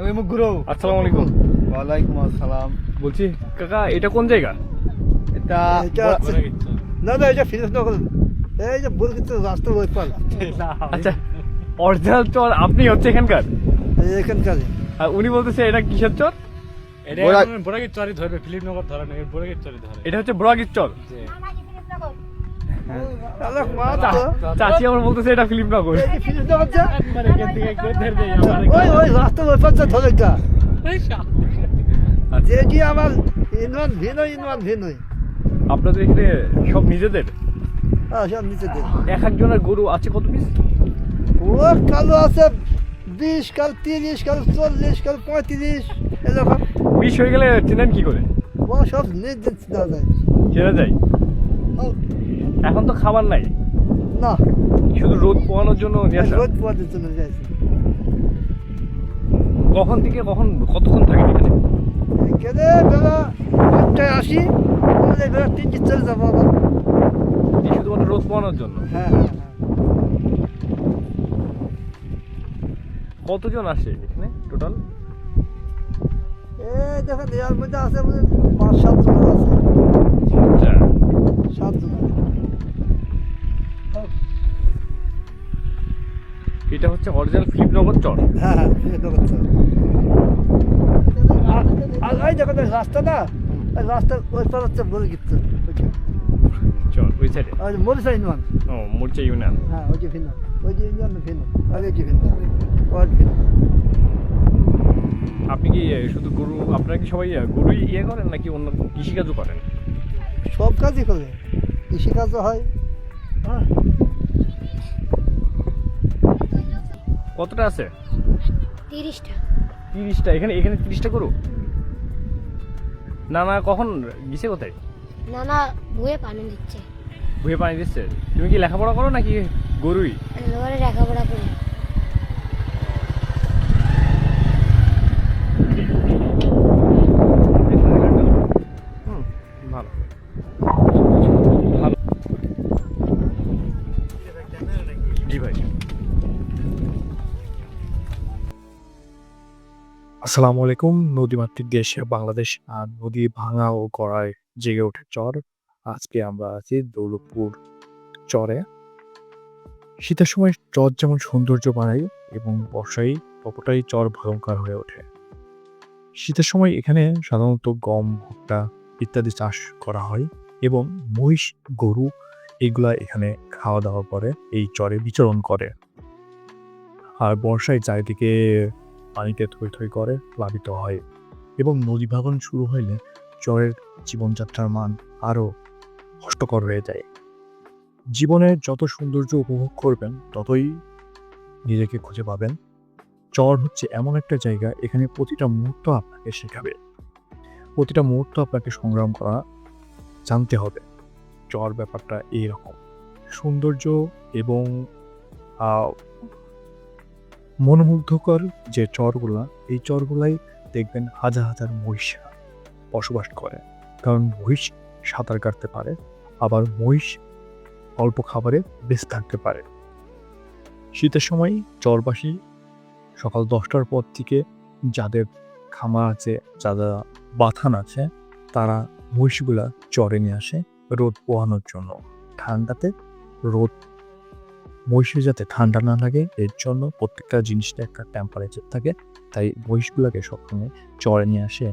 আমি মুগুরো। আসসালামু আলাইকুম। ওয়ালাইকুম আসসালাম। বলছি কাকা এটা কোন জায়গা? এটা এটা না না এটা ফিনিশ এই যে বল কিন্তু রাস্তা ওই পার। আচ্ছা অরিজিনাল চর আপনি হচ্ছে এখানকার? এখানকার। আর উনি বলতেছে এটা কিসের চর? এটা বোরাগির চরি ধরবে ফিলিপনগর ধরে না বোরাগির চরি ধরে। এটা হচ্ছে ব্রগির চর। চাচি আমার বলতেছে এটা এখান থেকে করে ওই ওই রাস্তা ওই পার ধরে গা যে কি আমার ইনওয়ান ভিন ইনওয়ান ভিন আপনাদের এখানে সব নিজেদের? হ্যাঁ সব নিচে দে এক একজনের গরু আছে কত পিস ও কালো আছে বিশ কাল তিরিশ কাল চল্লিশ কাল পঁয়ত্রিশ এরকম। বিষ হয়ে গেলে চেনেন কি করে? ও সব নিজ দেওয়া যায়। চেনা যায়? এখন তো খাবার নাই। না। শুধু রোদ পোয়ানোর জন্য নিয়ে আসা। রোদ পোয়াতে চলে যাইছে কখন থেকে কখন কতক্ষণ থাকে এখানে? এখানে বেলা আটটায় আসি আমাদের বেলা তিনটে চলে যাব আবার। শুধুমাত্র রোদ পোয়ানোর জন্য? হ্যাঁ হ্যাঁ হ্যাঁ। কতজন আসে এখানে টোটাল এই দেখেন এর মধ্যে আছে পাঁচ সাতজন আছে। সাতজন এটা হচ্ছে অরিজিনাল ফিলিপনগর চর। হ্যাঁ হ্যাঁ দেখেন তো। আর- আর ওই দেখেন ওই রাস্তা না ওই রাস্তা ওই পার হচ্ছে বলে গিচ্ছে চর ওই সাইডে ওই মরিসা ইউনিয়ন। ও মোর্চা ইউনিয়ন। হ্যাঁ ওই যে ভিন্ন ওই যে ইউনিয়ন ভিন্ন আর এই যে ভিন্ন ওই ভিন্ন। আপনি কি শুধু গরু আপনারা কি সবাই গরুই ইয়ে করেন নাকি অন্য কৃষিকাজও করেন? সব কাজই করে। কৃষিকাজও হয় হ্যাঁ। কতটা আছে? তিরিশটা। তিরিশটা। এখানে এখানে তিরিশটা গরু? না না কখন গেছে কোথায়? নানা বইয়ে পানি দিচ্ছে। ভুয়ে পানি দিচ্ছে? তুমি কি লেখাপড়া করো নাকি গরুই? লেখাপড়া করি। হুম ভালো। ভালো। জি ভাই। আসসালামু আলাইকুম নদীমাতৃক দেশে বাংলাদেশ, আর নদী ভাঙা ও গড়ায় জেগে ওঠে চর। আজকে আমরা আছি দৌলতপুর চরে। শীতের সময় চর যেমন সৌন্দর্য বাড়ায় এবং বর্ষায় ততটাই চর ভয়ঙ্কর হয়ে ওঠে। শীতের সময় এখানে সাধারণত গম, ভুট্টা ইত্যাদি চাষ করা হয় এবং মহিষ, গরু এগুলা এখানে খাওয়া দাওয়া করে, এই চরে বিচরণ করে। আর বর্ষায় চারিদিকে পানিতে থই থই করে প্লাবিত হয় এবং নদী ভাঙন শুরু হইলে চরের জীবনযাত্রার মান আরও কষ্টকর হয়ে যায়। জীবনের যত সৌন্দর্য উপভোগ করবেন, ততই নিজেকে খুঁজে পাবেন। চর হচ্ছে এমন একটা জায়গা, এখানে প্রতিটা মুহূর্ত আপনাকে শেখাবে। প্রতিটা মুহূর্ত আপনাকে সংগ্রাম করা জানতে হবে। চর ব্যাপারটা এইরকম সৌন্দর্য এবং মনোমুগ্ধকর যে চরগুলা, এই চরগুলাই দেখবেন হাজার হাজার মহিষা বসবাস করে। কারণ মহিষ সাঁতার কাটতে পারে, আবার মহিষ অল্প খাবারে বেঁচে থাকতে পারে। শীতের সময় চরবাসী সকাল দশটার পর থেকে যাদের খামার আছে, যারা বাথান আছে, তারা মহিষগুলা চরে নিয়ে আসে রোদ পোহানোর জন্য। ঠান্ডাতে রোদ মহিষের যাতে ঠান্ডা না লাগে, এর জন্য প্রত্যেকটা জিনিসটা একটা টেম্পারেচার থাকে। তাই মহিষগুলোকে সবসময় চরে নিয়ে আসে।